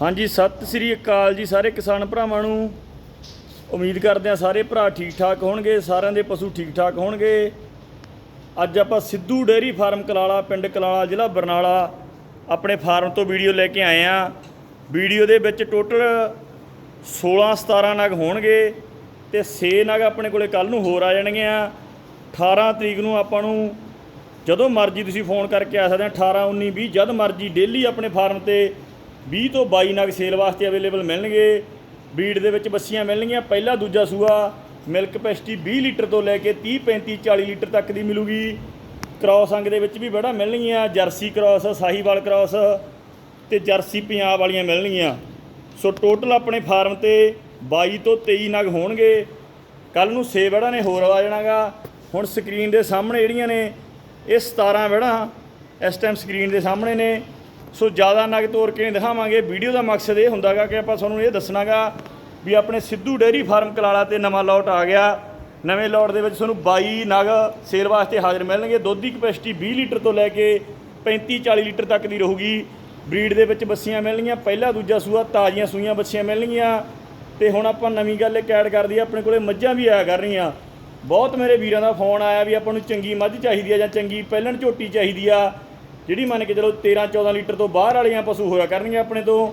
ਹਾਂਜੀ, ਸਤਿ ਸ੍ਰੀ ਅਕਾਲ ਜੀ ਸਾਰੇ ਕਿਸਾਨ ਭਰਾਵਾਂ ਨੂੰ। ਉਮੀਦ ਕਰਦੇ ਹਾਂ ਸਾਰੇ ਭਰਾ ਠੀਕ ਠਾਕ ਹੋਣਗੇ, ਸਾਰਿਆਂ ਦੇ ਪਸ਼ੂ ਠੀਕ ਠਾਕ ਹੋਣਗੇ। ਅੱਜ ਆਪਾਂ ਸਿੱਧੂ ਡੇਅਰੀ ਫਾਰਮ ਕਲਾਲਾ, ਪਿੰਡ ਕਲਾਲਾ, ਜ਼ਿਲ੍ਹਾ ਬਰਨਾਲਾ ਆਪਣੇ ਫਾਰਮ ਤੋਂ ਵੀਡੀਓ ਲੈ ਕੇ ਆਏ ਆ ਵੀਡੀਓ ਦੇ ਵਿੱਚ ਟੋਟਲ 16 17 ਨਗ ਹੋਣਗੇ ਤੇ 6 ਨਗ ਆਪਣੇ ਕੋਲੇ ਕੱਲ ਨੂੰ ਹੋਰ ਆ ਜਾਣਗੇ ਆ। 18 ਤਰੀਕ ਨੂੰ ਆਪਾਂ ਨੂੰ ਜਦੋਂ ਮਰਜ਼ੀ ਤੁਸੀਂ ਫੋਨ ਕਰਕੇ ਆ ਸਕਦੇ ਆ 18 19 20 ਜਦ ਮਰਜ਼ੀ, ਡੇਲੀ ਆਪਣੇ ਫਾਰਮ ਤੇ 20 ਤੋਂ 22 ਨਗ ਸੇਲ ਵਾਸਤੇ ਅਵੇਲੇਬਲ ਮਿਲਣਗੇ। ਬੀਡ ਦੇ ਵਿੱਚ ਬੱਸੀਆਂ ਮਿਲਣਗੀਆਂ। ਪਹਿਲਾ ਦੂਜਾ ਸੂਆ ਮਿਲਕ ਕਪੈਸਿਟੀ 20 ਲੀਟਰ ਤੋਂ ਲੈ ਕੇ 30 35 40 ਲੀਟਰ ਤੱਕ ਦੀ ਮਿਲੂਗੀ। ਕ੍ਰਾਸ ਅੰਗ ਦੇ ਵਿੱਚ ਵੀ ਬੜਾ ਮਿਲਣਗੀਆਂ। ਜਰਸੀ ਕ੍ਰਾਸ, ਸਾਹੀਵਾਲ ਕ੍ਰਾਸ ਤੇ ਜਰਸੀ ਪੰਜਾਬ ਵਾਲੀਆਂ ਮਿਲਣਗੀਆਂ। ਸੋ ਟੋਟਲ ਆਪਣੇ ਫਾਰਮ ਤੇ 22 ਤੋਂ 23 ਨਗ ਹੋਣਗੇ। ਕੱਲ ਨੂੰ 6 ਵੜਾ ਨੇ ਹੋਰ ਆ ਜਾਣਾਗਾ। ਹੁਣ ਸਕਰੀਨ ਦੇ ਸਾਹਮਣੇ ਜਿਹੜੀਆਂ ਨੇ, ਇਹ 17 ਵੜਾ ਇਸ ਟਾਈਮ ਸਕਰੀਨ ਦੇ ਸਾਹਮਣੇ ਨੇ। ਸੋ ਜ਼ਿਆਦਾ ਨਗ ਤੋੜ ਕੇ ਨਹੀਂ ਦਿਖਾਵਾਂਗੇ। ਵੀਡੀਓ ਦਾ ਮਕਸਦ ਇਹ ਹੁੰਦਾਗਾ ਕਿ ਆਪਾਂ ਤੁਹਾਨੂੰ ਇਹ ਦੱਸਣਾਗਾ ਵੀ ਆਪਣੇ ਸਿੱਧੂ ਡੇਅਰੀ ਫਾਰਮ ਕਲਾਲਾ ਤੇ ਨਵਾਂ ਲੋਟ ਆ ਗਿਆ। ਨਵੇਂ ਲੋਟ ਦੇ ਵਿੱਚ ਤੁਹਾਨੂੰ 22 ਨਗ ਸੇਲ ਵਾਸਤੇ ਹਾਜ਼ਰ ਮਿਲਣਗੇ। ਦੁੱਧ ਦੀ ਕਪੈਸਿਟੀ 20 ਲੀਟਰ ਤੋਂ ਲੈ ਕੇ 35 40 ਲੀਟਰ ਤੱਕ ਦੀ ਰਹੂਗੀ। ਬਰੀਡ ਦੇ ਵਿੱਚ ਬੱਸੀਆਂ ਮਿਲਣਗੀਆਂ। ਪਹਿਲਾ ਦੂਜਾ ਸੂਆ ਤਾਜ਼ੀਆਂ ਸੂਈਆਂ ਬੱਸੀਆਂ ਮਿਲਣਗੀਆਂ। ਤੇ ਹੁਣ ਆਪਾਂ ਨਵੀਂ ਗੱਲ ਇੱਕ ਐਡ ਕਰਦੀ ਦਈਏ ਆਪਣੇ ਕੋਲੇ ਮੱਝਾਂ ਵੀ ਆਇਆ ਕਰ ਰਹੀਆਂ ਬਹੁਤ ਮੇਰੇ ਵੀਰਾਂ ਦਾ ਫੋਨ ਆਇਆ ਵੀ ਆਪਾਂ ਨੂੰ ਚੰਗੀ ਮੱਝ ਚਾਹੀਦੀ ਆ ਜਾਂ ਚੰਗੀ ਪਹਿਲਣ ਝੋਟੀ ਚਾਹੀਦੀ ਆ। ਜਿਹੜੀ ਮੰਨ ਕੇ ਚਲੋ 13 14 ਲੀਟਰ ਤੋਂ ਬਾਹਰ ਵਾਲੀਆਂ ਪਸ਼ੂ ਹੋਇਆ ਕਰਨਗੀਆਂ ਆਪਣੇ ਤੋਂ,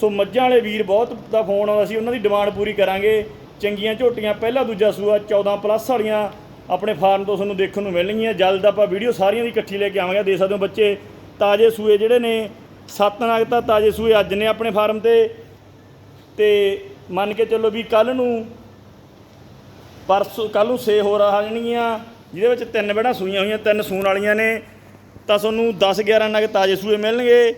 ਸੋ ਮੱਝਾਂ ਵਾਲੇ ਵੀਰ ਬਹੁਤ ਦਾ ਫੋਨ ਆਉਂਦਾ ਸੀ, ਉਹਨਾਂ ਦੀ ਡਿਮਾਂਡ ਪੂਰੀ ਕਰਾਂਗੇ। ਚੰਗੀਆਂ ਝੋਟੀਆਂ, ਪਹਿਲਾ ਦੂਜਾ ਸੂਆ 14 ਪਲੱਸ ਵਾਲੀਆਂ ਆਪਣੇ ਫਾਰਮ ਤੋਂ ਤੁਹਾਨੂੰ ਦੇਖਣ ਨੂੰ ਮਿਲਣਗੀਆਂ। ਜਲਦ ਆਪਾਂ ਵੀਡੀਓ ਸਾਰੀਆਂ ਦੀ ਇਕੱਠੀ ਲੈ ਕੇ ਆਵਾਂਗੇ ਦੇ ਸਕਦੇ ਹੋ ਬੱਚੇ, ਤਾਜ਼ੇ ਸੂਏ ਜਿਹੜੇ ਨੇ, ਸੱਤ ਨਗ ਤਾਂ ਤਾਜ਼ੇ ਸੂਏ ਅੱਜ ਨੇ ਆਪਣੇ ਫਾਰਮ ਤੇ। ਤੇ ਮੰਨ ਕੇ ਚੱਲੋ ਵੀ ਕੱਲ ਨੂੰ ਪਰਸੋਂ ਕੱਲ ਨੂੰ ਸੇ ਹੋ ਰਹਾ ਜਾਣਗੀਆਂ, ਜਿਹਦੇ ਵਿੱਚ ਤਿੰਨ ਬੈੜਾਂ ਸੂਈਆਂ ਹੋਈਆਂ, ਤਿੰਨ ਸੂਣ ਵਾਲੀਆਂ ਨੇ। ਤਾਂ ਤੁਹਾਨੂੰ 10 11 ਨਗ ਤਾਜ਼ੇ ਸੂਏ ਮਿਲਣਗੇ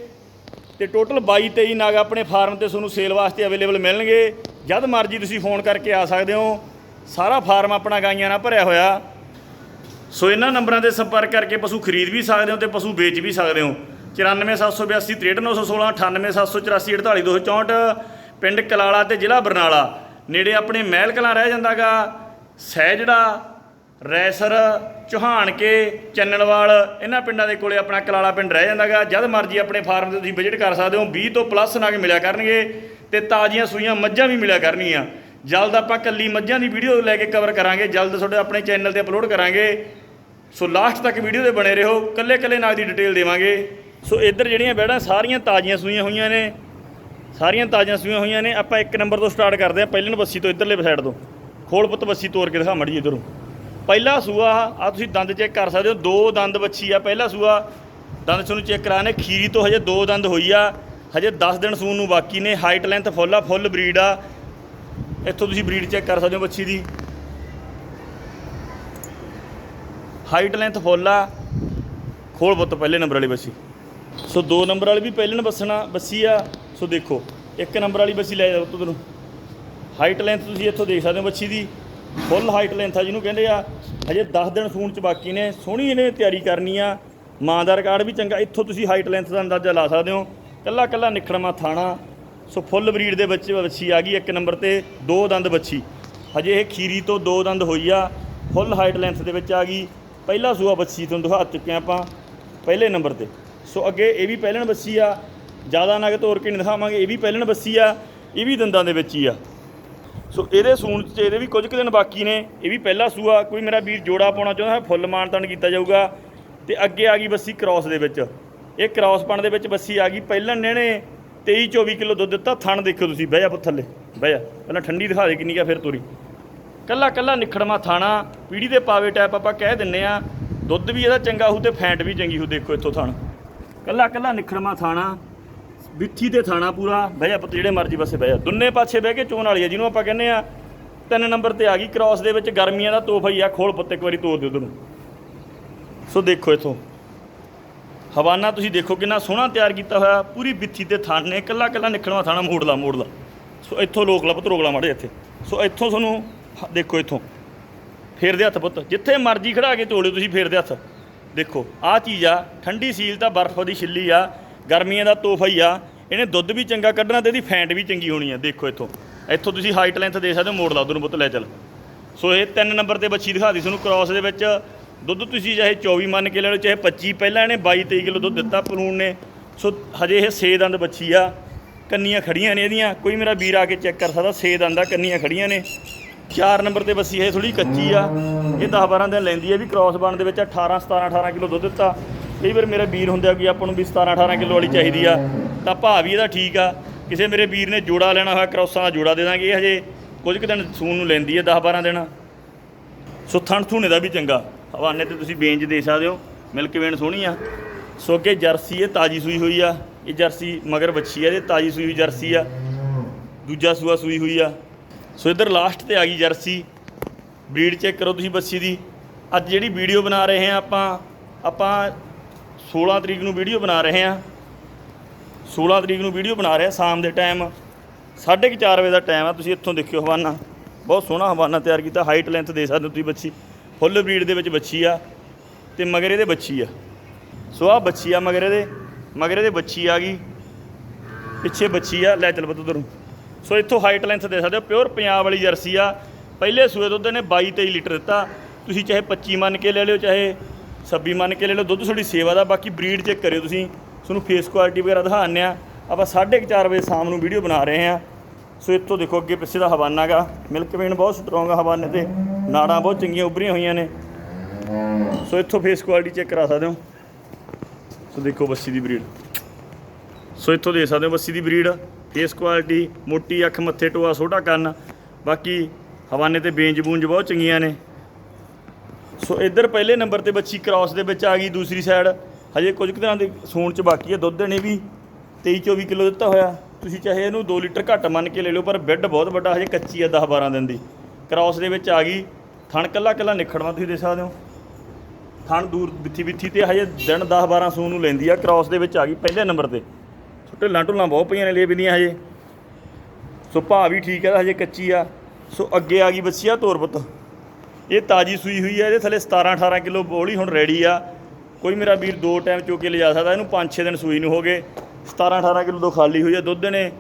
ਤੇ ਟੋਟਲ 22 23 ਨਗ ਆਪਣੇ ਫਾਰਮ ਤੇ ਤੁਹਾਨੂੰ ਸੇਲ ਵਾਸਤੇ ਅਵੇਲੇਬਲ ਮਿਲਣਗੇ। ਜਦ ਮਰਜ਼ੀ ਤੁਸੀਂ ਫੋਨ ਕਰਕੇ ਆ ਸਕਦੇ ਹੋ। ਸਾਰਾ ਫਾਰਮ ਆਪਣਾ ਗਾਈਆਂ ਨਾਲ ਭਰਿਆ ਹੋਇਆ। ਸੋ ਇਹਨਾਂ ਨੰਬਰਾਂ ਤੇ ਸੰਪਰਕ ਕਰਕੇ ਪਸ਼ੂ ਖਰੀਦ ਵੀ ਸਕਦੇ ਹੋ ਤੇ ਪਸ਼ੂ ਵੇਚ ਵੀ ਸਕਦੇ ਹੋ। 94782 63916 98784 48264 ਪਿੰਡ ਕਲਾਲਾ ਤੇ ਜ਼ਿਲ੍ਹਾ ਬਰਨਾਲਾ। ਨੇੜੇ ਆਪਣੇ ਮਹਿਲ ਕਲਾਂ ਰਹਿ ਜਾਂਦਾਗਾ। ਸਹਿਜੜਾ ਰੈਸਰ ਚੋਹਾਨ ਕੇ, ਚੰਨਣਵਾਲ, ਇਹਨਾਂ ਪਿੰਡਾਂ ਦੇ ਕੋਲੇ ਆਪਣਾ ਕਲਾਲਾ ਪਿੰਡ ਰਹਿ ਜਾਂਦਾਗਾ। ਜਦ ਮਰਜ਼ੀ ਆਪਣੇ ਫਾਰਮ ਤੇ ਤੁਸੀਂ ਵਿਜ਼ਿਟ ਕਰ ਸਕਦੇ ਹੋ। 20 ਤੋਂ ਪਲੱਸ ਨਾਗ ਮਿਲਿਆ ਕਰਨਗੇ ਤੇ ਤਾਜ਼ੀਆਂ ਸੂਈਆਂ ਮੱਝਾਂ ਵੀ ਮਿਲਿਆ ਕਰਨਗੀਆਂ ਜਲਦ ਆਪਾਂ ਕੱਲੀ ਮੱਝਾਂ ਦੀ ਵੀਡੀਓ ਲੈ ਕੇ ਕਵਰ ਕਰਾਂਗੇ। ਜਲਦ ਤੁਹਾਡੇ ਆਪਣੇ ਚੈਨਲ ਤੇ ਅਪਲੋਡ ਕਰਾਂਗੇ। ਸੋ ਲਾਸਟ ਤੱਕ ਵੀਡੀਓ ਦੇ ਬਣੇ ਰਹੋ। ਕੱਲੇ ਕੱਲੇ ਨਾਗ ਦੀ ਡਿਟੇਲ ਦੇਵਾਂਗੇ। ਸੋ ਇੱਧਰ ਜਿਹੜੀਆਂ ਬੈੜਾਂ ਸਾਰੀਆਂ ਤਾਜ਼ੀਆਂ ਸੂਈਆਂ ਹੋਈਆਂ ਨੇ। ਸਾਰੀਆਂ ਤਾਜ਼ੀਆਂ ਸੂਈਆਂ ਹੋਈਆਂ ਨੇ। ਆਪਾਂ ਇੱਕ ਨੰਬਰ ਤੋਂ ਸਟਾਰਟ ਕਰਦੇ ਹਾਂ। ਪਹਿਲੇ ਬੱਸੀ ਤੋਂ ਇੱਧਰਲੇ ਸਾਈਡ ਤੋਂ। ਖੋਲ ਪੁੱਤ ਬੱਸੀ ਤੋੜ ਕੇ ਦਿਖਾ ਮੜੀ ਇੱਧਰੋਂ। ਪਹਿਲਾ ਸੂਆ ਆ ਤੁਸੀਂ ਦੰਦ ਚੈੱਕ ਕਰ ਸਕਦੇ ਹੋ, ਦੋ ਦੰਦ ਬੱਚੀ ਆ ਪਹਿਲਾ ਸੂਆ। ਦੰਦ ਤੁਹਾਨੂੰ ਚੈੱਕ ਕਰਾਣੇ ਖੀਰੀ ਤੋਂ ਹਜੇ ਦੋ ਦੰਦ ਹੋਈ ਆ। ਹਜੇ 10 ਦਿਨ ਸੂਣ ਨੂੰ ਬਾਕੀ ਨੇ ਹਾਈਟ ਲੈਂਥ ਫੁੱਲ ਆ ਫੁੱਲ ਬਰੀਡ ਆ। ਇੱਥੋਂ ਤੁਸੀਂ ਬਰੀਡ ਚੈੱਕ ਕਰ ਸਕਦੇ ਹੋ ਬੱਚੀ ਦੀ। ਹਾਈਟ ਲੈਂਥ ਫੁੱਲ ਆ। ਖੋਲ ਪੁੱਤ ਪਹਿਲੇ ਨੰਬਰ ਵਾਲੀ ਬੱਸੀ ਸੋ ਦੋ ਨੰਬਰ ਵਾਲੀ ਵੀ ਪਹਿਲੇ ਬਸਣਾ ਬੱਸੀ ਆ। ਸੋ ਦੇਖੋ, ਇੱਕ ਨੰਬਰ ਵਾਲੀ ਬੱਸੀ ਲੈ ਜਾਓ ਤੁਹਾਨੂੰ ਹਾਈਟ ਲੈਂਥ ਤੁਸੀਂ ਇੱਥੋਂ ਦੇਖ ਸਕਦੇ ਹੋ ਬੱਚੀ ਦੀ। ਫੁੱਲ ਹਾਈਟ ਲੈਂਥ ਆ ਜਿਹਨੂੰ ਕਹਿੰਦੇ ਆ, ਹਜੇ 10 ਦਿਨ ਸੂਣ ਚ ਬਾਕੀ ਨੇ, ਸੋਹਣੀ ਇਹਨੇ ਤਿਆਰੀ ਕਰਨੀ ਆ। ਮਾਂ ਦਾ ਰਿਕਾਰਡ ਵੀ ਚੰਗਾ, ਇੱਥੋਂ ਤੁਸੀਂ ਹਾਈਟ ਲੈਂਥ ਦਾ ਅੰਦਾਜ਼ਾ ਲਾ ਸਕਦੇ ਹੋ। ਕੱਲਾ ਕੱਲਾ ਨਿਖੜਮਾ ਥਾਣਾ, ਸੋ ਫੁੱਲ ਬਰੀਡ ਦੇ ਬੱਚੇ ਬੱਚੀ ਆ ਗਈ ਇੱਕ ਨੰਬਰ ਤੇ, ਦੋ ਦੰਦ ਬੱਚੀ ਹਜੇ ਇਹ ਖੀਰੀ ਤੋਂ ਦੋ ਦੰਦ ਹੋਈ ਆ, ਫੁੱਲ ਹਾਈਟ ਲੈਂਥ ਦੇ ਵਿੱਚ ਆ ਗਈ। ਪਹਿਲਾ ਸੂਆ ਬੱਚੀ ਤੁਹਾਨੂੰ ਦਿਖਾ ਚੁੱਕੇ ਹਾਂ ਆਪਾਂ, ਪਹਿਲੇ ਨੰਬਰ ਤੇ। ਸੋ ਅੱਗੇ ਇਹ ਵੀ ਪਹਿਲਣ ਬੱਸੀ ਆ, ਜ਼ਿਆਦਾ ਨਗ ਤੋਰ ਕੇ ਨਹੀਂ ਦਿਖਾਵਾਂਗੇ, ਇਹ ਵੀ ਪਹਿਲਣ ਬੱਸੀ ਆ, ਇਹ ਵੀ ਦੰਦਾਂ ਦੇ ਵਿੱਚ ਹੀ ਆ। ਸੋ ਇਹਦੇ ਸੂਣ ਚ ਇਹਦੇ ਵੀ ਕੁਝ ਕੁ ਦਿਨ ਬਾਕੀ ਨੇ। ਇਹ ਵੀ ਪਹਿਲਾ ਸੂਆ। ਕੋਈ ਮੇਰਾ ਵੀਰ ਜੋੜਾ ਪਾਉਣਾ ਚਾਹੁੰਦਾ ਹੈ, ਫੁੱਲ ਮਾਨਤਾਨ ਕੀਤਾ ਜਾਊਗਾ। ਤੇ ਅੱਗੇ ਆ ਗਈ ਬੱਸੀ ਕ੍ਰਾਸ ਦੇ ਵਿੱਚ। ਇਹ ਕ੍ਰਾਸ ਪਣ ਦੇ ਵਿੱਚ ਬੱਸੀ ਆ ਗਈ। ਪਹਿਲਾਂ ਨੇ ਨੇ 23 24 ਕਿਲੋ ਦੁੱਧ ਦਿੱਤਾ। ਥਣ ਦੇਖੋ ਤੁਸੀਂ। ਬਹਿ ਜਾ ਪੁੱਤ ਥੱਲੇ। ਬਹਿ ਜਾ। ਪਹਿਲਾਂ ਠੰਡੀ ਦਿਖਾ ਦੇ ਕਿੰਨੀ ਕਾ ਫਿਰ ਤੋਰੀ। ਕੱਲਾ ਕੱਲਾ ਨਿਖੜਮਾ ਥਾਣਾ। ਪੀੜੀ ਦੇ ਪਾਵੇ ਟੈਪ ਆਪਾਂ ਕਹਿ ਦਿੰਨੇ ਆ। ਦੁੱਧ ਵੀ ਇਹਦਾ ਚੰਗਾ ਹੋਊ ਤੇ ਫੈਂਟ ਵੀ ਚੰਗੀ ਹੋਊ। ਦੇਖੋ ਇੱਥੋਂ ਥਣ। ਕੱਲਾ ਕੱਲਾ ਨਿਖੜਮਾ ਥਾਣਾ। ਵਿੱਥੀ ਤੇ ਥਾਣਾ ਪੂਰਾ, ਬਹਿ ਜਾ ਪੁੱਤ, ਜਿਹੜੇ ਮਰਜ਼ੀ ਪਾਸੇ ਬਹਿ ਜਾ। ਦੁੰਨੇ ਪਾਸੇ ਬਹਿ ਕੇ ਚੋਣ ਵਾਲੀ ਆ, ਜਿਹਨੂੰ ਆਪਾਂ ਕਹਿੰਦੇ ਆ, ਤਿੰਨ ਨੰਬਰ ਤੇ ਆ ਗਈ ਕ੍ਰਾਸ ਦੇ ਵਿੱਚ ਗਰਮੀਆਂ ਦਾ ਤੋਹਫਾ ਹੀ ਆ, ਖੋਲ ਪੁੱਤ, ਇੱਕ ਵਾਰੀ ਤੋੜ ਦਿਓ ਤੁਹਾਨੂੰ ਸੋ ਦੇਖੋ ਇੱਥੋਂ। ਹਵਾਨਾ ਤੁਸੀਂ ਦੇਖੋ ਕਿੰਨਾ ਸੋਹਣਾ ਤਿਆਰ ਕੀਤਾ ਹੋਇਆ, ਪੂਰੀ ਵਿੱਥੀ ਤੇ ਥਣ ਨੇ, ਇਕੱਲਾ ਕੱਲਾ ਨਿਖੜਵਾ ਥਾਣਾ ਮੋੜਲਾ ਮੋੜਲਾ। ਸੋ ਇੱਥੋਂ ਲੋਕ ਲਾ ਪੁੱਤ, ਰੋਗਲਾ ਮਾੜੇ ਇੱਥੇ। ਸੋ ਇੱਥੋਂ ਤੁਹਾਨੂੰ ਦੇਖੋ ਇੱਥੋਂ। ਫੇਰਦੇ ਹੱਥ ਪੁੱਤ, ਜਿੱਥੇ ਮਰਜ਼ੀ ਖੜਾ ਕੇ ਤੋੜਿਓ ਤੁਸੀਂ, ਫੇਰਦੇ ਹੱਥ। ਦੇਖੋ, ਆਹ ਚੀਜ਼ ਆ, ਠੰਡੀ ਸੀਲ ਤਾਂ ਬਰਫ਼ ਦੀ ਛਿੱਲੀ ਆ ਗਰਮੀਆਂ ਦਾ ਤੋਹਫਾ ਹੀ ਆ। ਇਹਨੇ ਦੁੱਧ ਵੀ ਚੰਗਾ ਕੱਢਣਾ ਤੇ ਇਹਦੀ ਫੈਂਟ ਵੀ ਚੰਗੀ ਹੋਣੀ ਆ। ਦੇਖੋ ਇੱਥੋਂ। ਇੱਥੋਂ ਤੁਸੀਂ ਹਾਈਟ ਲੈਂਥ ਦੇ ਸਕਦੇ ਹੋ, ਮੋੜ ਲਾ ਉਧਰ ਨੂੰ ਪੁੱਤ, ਲੈ ਚੱਲ। ਸੋ ਇਹ ਤਿੰਨ ਨੰਬਰ ਤੇ ਬੱਚੀ ਦਿਖਾ ਦੀ ਤੁਹਾਨੂੰ ਕ੍ਰਾਸ ਦੇ ਵਿੱਚ। ਦੁੱਧ ਤੁਸੀਂ ਚਾਹੇ 24 ਮੰਨ ਕੇ ਲੈ ਲਓ, ਚਾਹੇ 25 ਪਹਿਲਾਂ ਇਹਨੇ 22 23 ਕਿਲੋ ਦੁੱਧ ਦਿੱਤਾ ਪਲੂਣ ਨੇ। ਸੋ ਹਜੇ ਇਹ 6 ਦੰਦ ਬੱਚੀ ਆ। ਕੰਨੀਆਂ ਖੜੀਆਂ ਨੇ ਇਹਦੀਆਂ। ਕੋਈ ਮੇਰਾ ਵੀਰ ਆ ਕੇ ਚੈੱਕ ਕਰ ਸਕਦਾ, ਛੇ ਦੰਦ ਆ, ਕੰਨੀਆਂ ਖੜੀਆਂ ਨੇ। 4 ਨੰਬਰ ਤੇ ਬੱਸੀ ਇਹ ਥੋੜੀ ਕੱਚੀ ਆ। ਇਹ 10 12 ਦਿਨ ਲੈਂਦੀ ਹੈ ਵੀ ਕ੍ਰਾਸ ਬਣ ਦੇ ਵਿੱਚ 18 17 18 ਕਿਲੋ ਦੁੱਧ ਦਿੱਤਾ। ਕਈ ਵਾਰ ਮੇਰਾ ਵੀਰ ਹੁੰਦਾ ਕਿ ਆਪਾਂ ਨੂੰ ਵੀ 17 18 ਕਿਲੋ ਵਾਲੀ ਚਾਹੀਦੀ ਆ, ਤਾਂ ਭਾਅ ਵੀ ਇਹਦਾ ਠੀਕ ਆ। ਕਿਸੇ ਮੇਰੇ ਵੀਰ ਨੇ ਜੋੜਾ ਲੈਣਾ ਹੋਇਆ, ਕ੍ਰਾਸਾਂ ਦਾ ਜੋੜਾ ਦੇ ਦਾਂਗੇ, ਇਹ ਹਜੇ ਕੁਝ ਕੁ ਦਿਨ ਸੂਣ ਨੂੰ ਲੈਂਦੀ ਆ 10 12 ਦਿਨ। ਸੋ ਥਣ ਥੂਣੇ ਦਾ ਵੀ ਚੰਗਾ। ਹਵਾਨੇ ਤੇ ਤੁਸੀਂ ਬੇਂਜ ਦੇ ਸਕਦੇ ਹੋ, ਮਿਲਕ ਵੇਨ ਸੋਹਣੀ ਆ। ਸੋ ਅੱਗੇ ਜਰਸੀ, ਇਹ ਤਾਜੀ ਸੂਈ ਹੋਈ ਆ। ਇਹ ਜਰਸੀ ਮਗਰ ਬੱਚੀ ਆ, ਇਹ ਤਾਜੀ ਸੂਈ ਹੋਈ ਜਰਸੀ ਆ। ਦੂਜਾ ਸੂਆ ਸੂਈ ਹੋਈ ਆ। ਸੋ ਇੱਧਰ ਲਾਸਟ ਤੇ ਆ ਗਈ ਜਰਸੀ। ਬਰੀਡ ਚੈੱਕ ਕਰੋ ਤੁਸੀਂ ਬੱਚੀ ਦੀ। ਅੱਜ ਜਿਹੜੀ ਵੀਡੀਓ ਬਣਾ ਰਹੇ ਹਾਂ ਆਪਾਂ ਆਪਾਂ 16 ਤਰੀਕ ਨੂੰ ਵੀਡੀਓ ਬਣਾ ਰਹੇ ਹਾਂ। 16 ਤਰੀਕ ਨੂੰ ਵੀਡੀਓ ਬਣਾ ਰਹੇ ਹਾਂ ਸ਼ਾਮ ਦੇ ਟਾਈਮ 4:30 ਵਜੇ ਦਾ ਟਾਈਮ ਆ, ਤੁਸੀਂ ਇੱਥੋਂ ਦੇਖਿਓ ਹਵਾਨਾ। ਬਹੁਤ ਸੋਹਣਾ ਹਵਾਨਾ ਤਿਆਰ ਕੀਤਾ ਹਾਈਟ ਲੈਂਥ ਦੇ ਸਕਦੇ ਹੋ ਤੁਸੀਂ ਬੱਚੀ। ਫੁੱਲ ਬਰੀਡ ਦੇ ਵਿੱਚ ਬੱਚੀ ਆ ਤੇ ਮਗਰ ਇਹਦੇ ਬੱਚੀ ਆ। ਸੋ ਆ ਬੱਚੀ ਆ ਮਗਰ ਇਹਦੇ ਮਗਰ ਇਹਦੇ ਬੱਚੀ ਆ ਗਈ। ਪਿੱਛੇ ਬੱਚੀ ਆ, ਲੈ ਚੱਲ ਬੱਤ ਉਧਰ। ਨੂੰ ਸੋ ਇੱਥੋਂ ਹਾਈਟ ਲੈਂਥ ਦੇ ਸਕਦੇ ਹੋ ਪਿਓਰ ਪੰਜਾਬ ਵਾਲੀ ਜਰਸੀ ਆ। ਪਹਿਲੇ ਸੂਏ ਦੁੱਧ ਨੇ 22 23 ਲੀਟਰ ਦਿੱਤਾ। ਤੁਸੀਂ ਚਾਹੇ 25 ਮੰਨ ਕੇ ਲੈ ਲਿਓ, ਚਾਹੇ 26 ਮੰਨ ਕੇ ਲੈ ਲਓ, ਦੁੱਧ ਤੁਹਾਡੀ ਸੇਵਾ ਦਾ, ਬਾਕੀ ਬਰੀਡ ਚੈੱਕ ਕਰਿਓ ਤੁਸੀਂ। ਤੁਹਾਨੂੰ ਫੇਸ ਕੁਆਲਿਟੀ ਵਗੈਰਾ ਦਿਖਾਉਂਦੇ ਆ ਆਪਾਂ 4:30 ਵਜੇ ਸ਼ਾਮ ਨੂੰ ਵੀਡੀਓ ਬਣਾ ਰਹੇ ਆ ਸੋ ਇੱਥੋਂ ਦੇਖੋ ਅੱਗੇ ਪਿੱਛੇ ਦਾ ਹਵਾਨਾ ਗਾ। ਮਿਲਕ ਵੇਨ ਬਹੁਤ ਸਟਰੋਂਗ ਆ ਹਵਾਨੇ ਤੇ। ਨਾੜਾਂ ਬਹੁਤ ਚੰਗੀਆਂ ਉੱਭਰੀਆਂ ਹੋਈਆਂ ਨੇ। ਸੋ ਇੱਥੋਂ ਫੇਸ ਕੁਆਲਿਟੀ ਚੈੱਕ ਕਰਾ ਸਕਦੇ ਹੋ। ਸੋ ਦੇਖੋ ਬੱਸੀ ਦੀ ਬਰੀਡ ਸੋ ਇੱਥੋਂ ਦੇ ਸਕਦੇ ਹੋ ਬੱਸੀ ਦੀ ਬਰੀਡ ਫੇਸ ਕੁਆਲਿਟੀ ਮੋਟੀ ਅੱਖ, ਮੱਥੇ ਟੋਆ ਛੋਟਾ ਕੰਨ। ਬਾਕੀ ਹਵਾਨੇ ਤੇ ਬੇਂਜ ਬੂੰਜ ਬਹੁਤ ਚੰਗੀਆਂ ਨੇ। ਸੋ ਇੱਧਰ ਪਹਿਲੇ ਨੰਬਰ ਤੇ ਬੱਚੀ ਕ੍ਰਾਸ ਦੇ ਵਿੱਚ ਆ ਗਈ, ਦੂਸਰੀ ਸਾਈਡ ਹਜੇ ਕੁਝ ਕੁ ਦਿਨਾਂ ਦੇ ਸੂਣ ਚ ਬਾਕੀ ਹੈ ਦੁੱਧ ਨੇ ਵੀ 23 24 ਕਿਲੋ ਦਿੱਤਾ ਹੋਇਆ। ਤੁਸੀਂ ਚਾਹੇ ਇਹਨੂੰ 2 ਲੀਟਰ ਘੱਟ ਮੰਨ ਕੇ ਲੈ ਲਓ, ਪਰ ਬੈੱਡ ਬਹੁਤ ਵੱਡਾ, ਹਜੇ ਕੱਚੀ ਆ 10 12 ਦਿਨ ਦੀ। ਕ੍ਰਾਸ ਦੇ ਵਿੱਚ ਆ ਗਈ। ਥਣ ਕੱਲਾ ਕੱਲਾ ਨਿਖੜਵਾ ਤੁਸੀਂ ਦੇ ਸਕਦੇ ਹੋ। ਥਣ ਦੂਰ ਬਿੱਥੀ ਬਿੱਥੀ ਤੇ ਹਜੇ ਦਿਨ 10 12 ਸੂਣ ਨੂੰ ਲੈਂਦੀ ਆ। ਕ੍ਰਾਸ ਦੇ ਵਿੱਚ ਆ ਗਈ ਪਹਿਲੇ ਨੰਬਰ ਤੇ। ਸੋ ਢਿੱਲਾਂ ਢੁੱਲਾਂ ਬਹੁਤ ਪਈਆਂ ਨੇ, ਲੈ ਬਿੰਦੀਆਂ ਹਜੇ। ਸੋ ਭਾਅ ਵੀ ਠੀਕ ਹੈ ਹਜੇ ਕੱਚੀ ਆ। ਸੋ ਅੱਗੇ ਆ ਗਈ ਬੱਚੀ ਆ ਤੋਰਬਤ ਇਹ ਤਾਜੀ ਸੂਈ ਹੋਈ ਹੈ ਇਹਦੇ ਥੱਲੇ 17 18 ਕਿਲੋ ਬੋਲੀ ਹੁਣ ਰੈਡੀ ਆ। ਕੋਈ ਮੇਰਾ ਵੀਰ ਦੋ ਟਾਈਮ ਚੋ ਕੇ ਲਿਜਾ ਸਕਦਾ ਇਹਨੂੰ 5-6 ਦਿਨ ਸੂਈ ਨੂੰ ਹੋ ਗਏ। 17 18 ਕਿਲੋ ਤੋਂ ਖਾਲੀ ਹੋਈ ਆ ਦੁੱਧ ਨੇ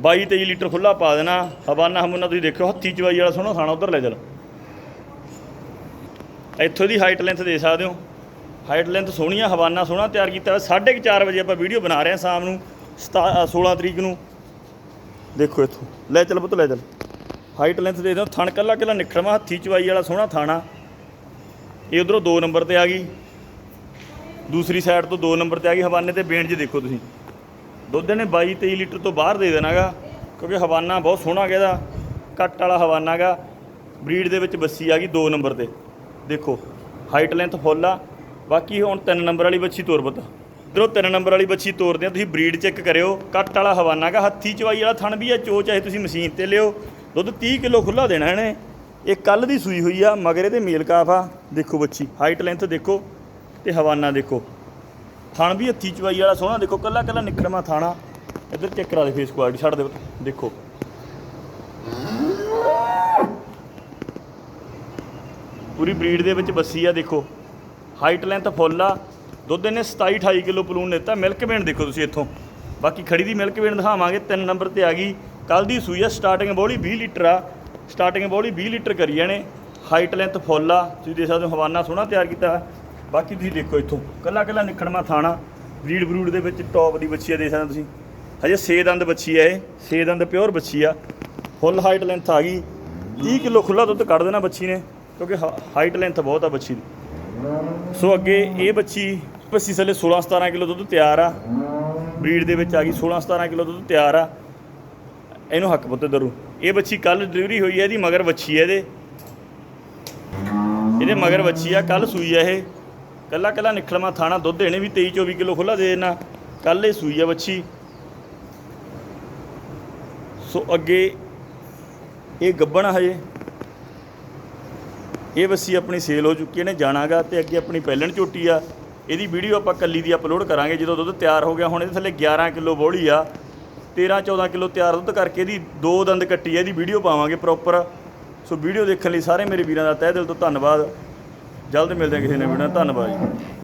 22 23 ਲੀਟਰ ਖੁੱਲਾ ਪਾ ਦੇਣਾ। ਹਵਾਨਾ ਹਮੂਨਾ ਤੁਸੀਂ ਦੇਖਿਓ ਹੱਥੀ ਚਵਾਈ ਵਾਲਾ ਸੋਹਣਾ ਖਾਣਾ ਉਧਰ ਲੈ ਚੱਲ। ਇੱਥੋਂ ਦੀ ਹਾਈਟ ਲੈਂਥ ਦੇ ਸਕਦੇ ਹੋ। ਹਾਈਟ ਲੈਂਥ ਸੋਹਣੀ ਆ ਹਵਾਨਾ ਸੋਹਣਾ ਤਿਆਰ ਕੀਤਾ ਹੋਇਆ। 4:30 ਵਜੇ ਆਪਾਂ ਵੀਡੀਓ ਬਣਾ ਰਹੇ ਹਾਂ ਸ਼ਾਮ ਨੂੰ ਸਤਾ- ਅ, 16 ਤਰੀਕ ਨੂੰ। ਦੇਖੋ ਇੱਥੋਂ। ਲੈ ਚੱਲ ਪੁੱਤ ਲੈ ਚੱਲ। ਹਾਈਟ ਲੈਂਥ ਦੇ ਦਿਓ, ਥਣ ਕੱਲਾ ਕੱਲਾ ਨਿਖੜਵਾ ਹੱਥੀ ਚਵਾਈ ਵਾਲਾ ਸੋਹਣਾ ਥਾਣਾ। ਇਹ ਉਧਰੋਂ 2 ਨੰਬਰ ਤੇ ਆ ਗਈ। ਦੂਸਰੀ ਸਾਈਡ ਤੋਂ 2 ਨੰਬਰ ਤੇ ਆ ਗਈ, ਹਵਾਨੇ ਤੇ ਬੇਣ 'ਚ ਦੇਖੋ ਤੁਸੀਂ। ਦੁੱਧ ਨੇ 22 23 ਲੀਟਰ ਤੋਂ ਬਾਹਰ ਦੇ ਦੇਣਾਗਾ ਕਿਉਂਕਿ ਹਵਾਨਾ ਬਹੁਤ ਸੋਹਣਾ ਗਾ ਕੱਟ ਵਾਲਾ ਹਵਾਨਾ ਗਾ। ਬਰੀਡ ਦੇ ਵਿੱਚ ਬੱਸੀ ਆ ਗਈ 2 ਨੰਬਰ ਤੇ। ਦੇਖੋ, ਹਾਈਟ ਲੈਂਥ ਫੁੱਲ ਆ। ਬਾਕੀ ਹੁਣ 3 ਨੰਬਰ ਵਾਲੀ ਬੱਚੀ ਤੋਰਬਤ ਇਧਰੋਂ 3 ਨੰਬਰ ਵਾਲੀ ਬੱਚੀ ਤੋਰਦੇ ਆ, ਤੁਸੀਂ ਬਰੀਡ ਚੈੱਕ ਕਰਿਓ। ਕੱਟ ਵਾਲਾ ਹਵਾਨਾ ਗਾ, ਹੱਥੀ ਚਵਾਈ ਵਾਲਾ ਥਣ ਵੀ ਆ ਚੋ ਚਾਹੇ ਤੁਸੀਂ ਮਸ਼ੀਨ ਤੇ ਲਿਓ। ਦੁੱਧ 30 ਕਿਲੋ ਖੁੱਲਾ ਦੇਣਾ ਇਹਨੇ। ਇਹ ਕੱਲ ਦੀ ਸੂਈ ਹੋਈ ਆ, ਮਗਰ ਇਹਦੇ ਮੇਲ ਕਾਫ ਆ। ਦੇਖੋ ਬੱਚੀ, ਹਾਈਟ ਲੈਂਥ ਦੇਖੋ ਤੇ ਹਵਾਨਾ ਦੇਖੋ। ਥਣ ਵੀ ਹੱਥੀ ਚਵਾਈ ਵਾਲਾ ਸੋਹਣਾ ਦੇਖੋ, ਕੱਲਾ ਕੱਲਾ ਨਿਕਰਮਾ ਥਾਣਾ। ਇੱਧਰ ਚੈੱਕ ਕਰਾ ਦੇ ਫੇਸ ਕੁਆਲਿਟੀ ਛੱਡ ਦੇ ਦੇਖੋ। ਪੂਰੀ ਬਰੀਡ ਦੇ ਵਿੱਚ ਬੱਸੀ ਆ, ਦੇਖੋ। ਹਾਈਟ ਲੈਂਥ ਫੁੱਲ ਆ। ਦੁੱਧ ਇਹਨੇ 27 28 ਕਿਲੋ ਪਲੂਨ ਦਿੱਤਾ। ਮਿਲਕ ਵੇਣ ਦੇਖੋ ਤੁਸੀਂ ਇੱਥੋਂ। ਬਾਕੀ ਖੜੀ ਦੀ ਮਿਲਕ ਵੇਣ ਦਿਖਾਵਾਂਗੇ, ਤਿੰਨ ਨੰਬਰ ਤੇ ਆ ਗਈ। ਕੱਲ ਦੀ ਸੂਈ ਆ ਸਟਾਰਟਿੰਗ ਬੋਲੀ 20 ਲੀਟਰ ਆ। ਸਟਾਰਟਿੰਗ ਬੋਲੀ 20 ਲੀਟਰ ਕਰੀ ਜਾਣੇ ਹਾਈਟ ਲੈਂਥ ਫੁੱਲ ਆ। ਤੁਸੀਂ ਦੇਖ ਸਕਦੇ ਹੋ ਹਵਾਨਾ ਸੋਹਣਾ ਤਿਆਰ ਕੀਤਾ ਬਾਕੀ ਤੁਸੀਂ ਦੇਖੋ ਇੱਥੋਂ। ਕੱਲਾ ਕੱਲਾ ਨਿਖੜਮਾ ਥਾਣਾ। ਬਰੀਡ ਬਰੂਡ ਦੇ ਵਿੱਚ ਟੌਪ ਦੀ ਬੱਚੀ ਆ, ਦੇਖ ਸਕਦੇ ਹੋ ਤੁਸੀਂ। ਹਜੇ 6 ਦੰਦ ਬੱਚੀ ਆ ਇਹ। 6 ਦੰਦ ਪਿਓਰ ਬੱਚੀ ਆ। ਫੁੱਲ ਹਾਈਟ ਲੈਂਥ ਆ ਗਈ। 30 ਕਿਲੋ ਖੁੱਲਾ ਦੁੱਧ ਕੱਢ ਦੇਣਾ ਬੱਚੀ ਨੇ, ਕਿਉਂਕਿ ਹਾਈਟ ਲੈਂਥ ਬਹੁਤ ਆ ਬੱਚੀ ਦੀ। ਸੋ ਅੱਗੇ ਇਹ ਬੱਚੀ ਪੱਸੀ ਥੱਲੇ 16 17 ਕਿਲੋ ਦੁੱਧ ਤਿਆਰ ਆ। ਬਰੀਡ ਦੇ ਵਿੱਚ ਆ ਗਈ 16 17 ਕਿਲੋ ਦੁੱਧ ਤਿਆਰ ਆ। ਇਹਨੂੰ ਹੱਕ ਪੁੱਤ ਦਰੂ। ਇਹ ਬੱਚੀ ਕੱਲ ਡਿਲੀਵਰੀ ਹੋਈ ਹੈ ਇਹਦੀ, ਮਗਰ ਬੱਚੀ ਹੈ ਇਹਦੇ। ਇਹਦੇ ਮਗਰ ਬੱਚੀ ਆ ਕੱਲ ਸੂਈ ਆ ਇਹ। ਕੱਲਾ ਕੱਲਾ ਨਿਖਲਮਾ ਥਾਣਾ ਦੁੱਧ ਇਹਨੇ ਵੀ 23 24 ਕਿਲੋ ਖੁੱਲਾ ਦੇ ਦੇਣਾ। ਕੱਲ ਇਹ ਸੂਈ ਆ ਬੱਚੀ ਸੋ ਅੱਗੇ ਇਹ ਗੱਬਣ ਹਜੇ। ਇਹ ਬੱਸੀ ਆਪਣੀ ਸੇਲ ਹੋ ਚੁੱਕੀ ਹੈ ਨੇ ਜਾਣਾਗਾ ਤੇ ਅੱਗੇ ਆਪਣੀ ਪਹਿਲਣ ਝੋਟੀ ਆ। ਇਹਦੀ ਵੀਡੀਓ ਆਪਾਂ ਕੱਲੀ ਦੀ ਅਪਲੋਡ ਕਰਾਂਗੇ ਜਦੋਂ ਦੁੱਧ ਤਿਆਰ ਹੋ ਗਿਆ। ਹੁਣ ਇਹਦੇ ਥੱਲੇ 11 ਕਿਲੋ ਬੋਲੀ ਆ। 13 14 ਕਿਲੋ ਤਿਆਰ ਦੁੱਧ ਕਰਕੇ ਇਹਦੀ ਦੋ ਦੰਦ ਕੱਟੀ ਆ, ਇਹਦੀ ਵੀਡੀਓ ਪਾਵਾਂਗੇ ਪ੍ਰੋਪਰ ਸੋ ਵੀਡੀਓ ਦੇਖਣ ਲਈ ਸਾਰੇ ਮੇਰੇ ਵੀਰਾਂ ਦਾ ਤਹਿ ਦਿਲ ਤੋਂ ਧੰਨਵਾਦ। ਜਲਦ ਮਿਲਦੇ ਹਾਂ ਕਿਸੇ ਨਵੀਂ ਵੀਡੀਓ ਨਾਲ। ਧੰਨਵਾਦ ਜੀ।